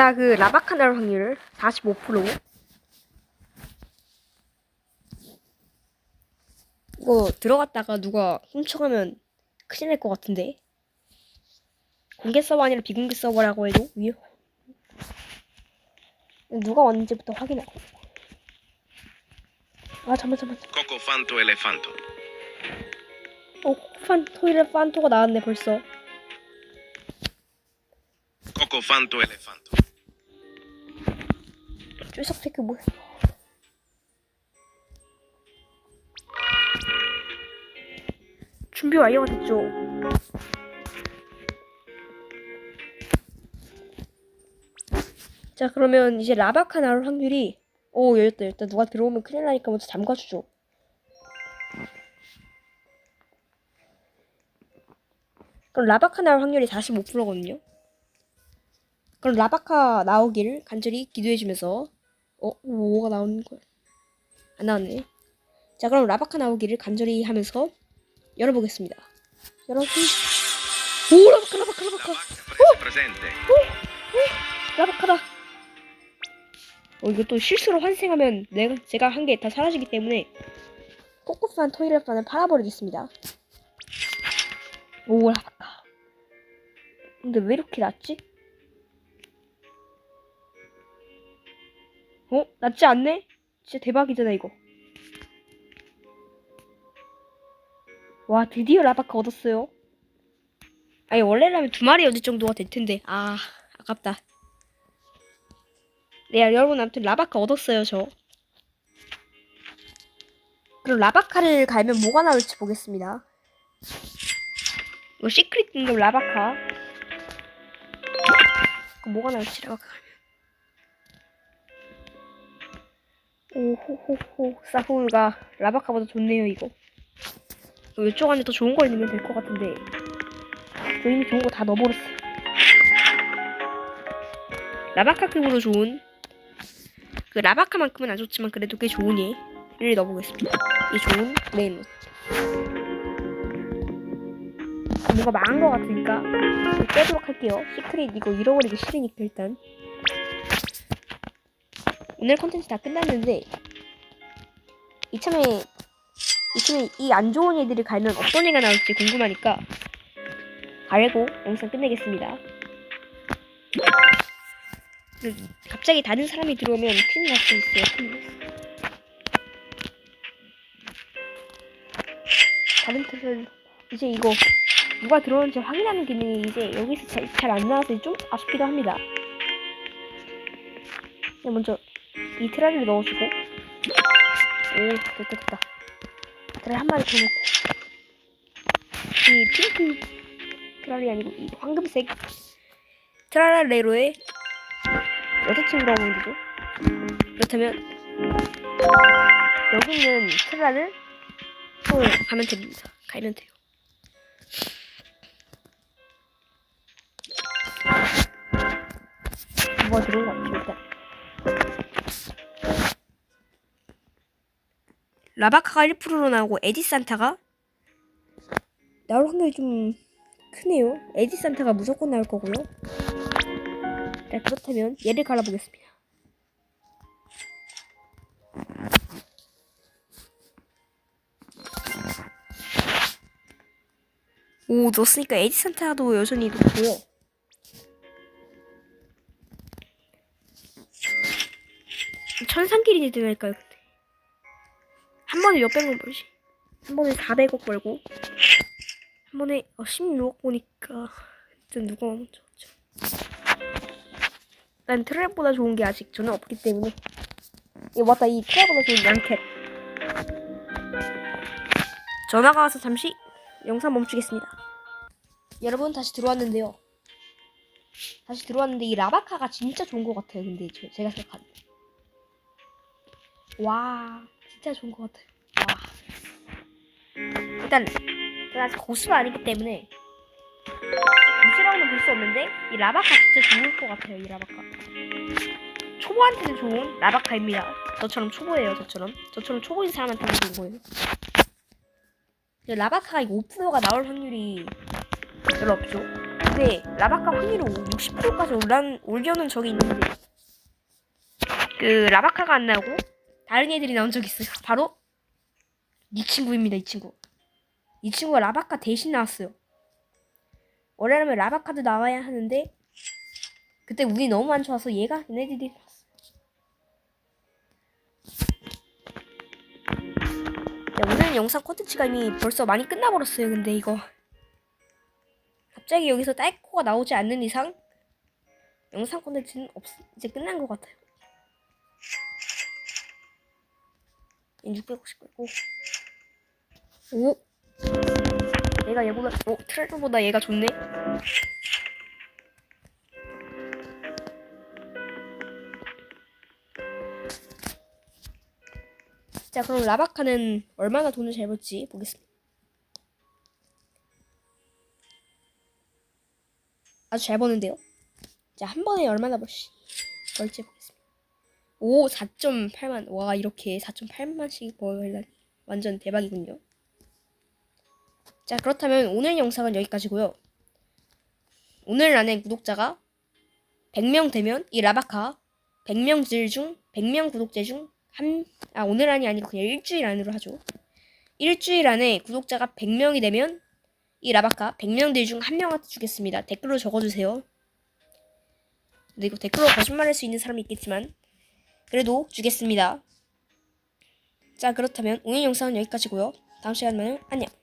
자, 그 라바카 나올 확률 45%. 이거 들어갔다가 누가 훔쳐가면 큰일 날 것 같은데. 공개 서버 아니라 비공개 서버라고 해도 위에 누가 왔는지부터 확인하고. 아 잠만 잠만. Cocofanto elefanto. 어판 토이레 판토가 나왔네 벌써. Cocofanto elefanto. 쭈석 테크 뭐야? 준비 완료가 됐죠. 자 그러면 이제 라바카 나올 확률이 오 열렸다 열렸다 누가 들어오면 큰일 나니까 먼저 잠가주죠. 그럼 라바카 나올 확률이 45%거든요. 그럼 라바카 나오기를 간절히 기도해주면서 어? 뭐가 나오는 거야? 안 나왔네. 자, 그럼 라바카 나오기를 간절히 하면서 열어보겠습니다. 여러분. 오, 라바카, 라바카, 라바카. La vacca presente. 라바카다. 어, 이거 또 실수로 환생하면 내가, 제가 한 게 다 사라지기 때문에 코코판 토이레판을 팔아버리겠습니다. 오, 라바카. 근데 왜 이렇게 낮지? 어? 낮지 않네? 진짜 대박이잖아, 이거. 와, 드디어 라바카 얻었어요. 아니, 원래라면 두 마리 얻을 정도가 될 텐데. 아, 아깝다. 네, 여러분, 아무튼 라바카 얻었어요, 저. 그럼 라바카를 갈면 뭐가 나올지 보겠습니다. 이거 시크릿 등급 라바카. 그럼 뭐가 나올지 라바카 오호호호. 사후가 라바카보다 좋네요 이거. 이쪽 안에 더 좋은 걸 넣으면 될 것 같은데. 저 이미 좋은 거 다 넣어버렸어요 라바카급으로 좋은. 그 라바카만큼은 안 좋지만 그래도 꽤 좋은 얘를 넣어보겠습니다. 이 좋은 레인로 뭔가 망한 것 같으니까 빼도록 할게요. 시크릿 이거 잃어버리기 싫으니까 일단 오늘 컨텐츠 다 끝났는데 이참에 이참에 이 안 좋은 애들을 갈면 어떤 애가 나올지 궁금하니까 가려고 영상 끝내겠습니다. 그, 갑자기 다른 사람이 들어오면 큰일 날 수 있어요. 다른 뜻은 이제 이거 누가 들어오는지 확인하는 기능이 이제 여기서 잘안 나와서 좀 아쉽기도 합니다. 먼저 이 트라리를 넣어주고. 오 됐다 됐다. 트라리 한 마리 더 넣고. 이 핑크 트라리 아니고 이 황금색 트라라레로에 여섯 층 들어가면 되죠? 그렇다면 여기 있는 트라를 또 가면 됩니다. 가면 돼요. 뭐가 들어온 거 같죠 일 라바카가 1%로 나오고 에디산타가 나올 확률이 좀 크네요. 에디산타가 무조건 나올 거고요. 자, 그렇다면 얘를 갈아보겠습니다. 오, 넣었으니까 에디산타도 여전히 높고요. 천상길이? 한 번에 몇백만 벌지. 한 번에 400억 벌고. 한 번에 어, 16억 보니까 일단 누가 먼저 죠난 트랩보다 좋은 게 아직 저는 없기 때문에. 이거 맞다 이 트랩보다 좋은 양캣. 전화가 와서 잠시 영상 멈추겠습니다. 여러분 다시 들어왔는데요. 다시 들어왔는데 이 라바카가 진짜 좋은 것 같아요. 근데 저, 제가 생각하는. 와 진짜 좋은 것 같아요. 와. 일단 제가 아직 고수가 아니기 때문에 고수라고는 볼수 없는데 이 라바카 진짜 좋을 것 같아요. 이 라바카. 초보한테는 좋은 라바카입니다. 저처럼 초보예요. 저처럼 저처럼 초보인 사람한테는 좋은 거예요. 라바카가 이거 5%가 나올 확률이 별로 없죠. 근데 라바카 확률이 60%까지 올라 올려놓은 적이 있는데 그 라바카가 안 나오고 다른 애들이 나온 적이 있어요. 바로 이 친구입니다. 이 친구. 이 친구가 라바카 대신 나왔어요. 원래라면 라바카도 나와야 하는데 그때 운이 너무 안 좋아서 얘가 얘네들이. 네, 오늘 영상 콘텐츠가 이미 벌써 많이 끝나버렸어요. 근데 이거 갑자기 여기서 딸코가 나오지 않는 이상 영상 콘텐츠는 없 이제 끝난 것 같아요. 650 오. 오. 얘가 얘보다 오 트레저보다 얘가 좋네. 자 그럼 라바카는 얼마나 돈을 잘 벌지 보겠습니다. 아주 잘 버는데요. 자 한 번에 얼마나 벌지 벌지 보겠습니다. 오 4.8만 와 이렇게 4.8만씩 벌다니 완전 대박이군요. 자 그렇다면 오늘 영상은 여기까지고요. 오늘 안에 구독자가 100명 되면 이 라바카 100명들 중 100명 구독자 중 한 아 오늘 안이 아니고 그냥 일주일 안으로 하죠. 일주일 안에 구독자가 100명이 되면 이 라바카 100명들 중 한 명한테 주겠습니다. 댓글로 적어주세요. 근데 이거 댓글로 거짓말할 수 있는 사람이 있겠지만 그래도 주겠습니다. 자 그렇다면 오늘 영상은 여기까지고요. 다음 시간에 만나요. 안녕.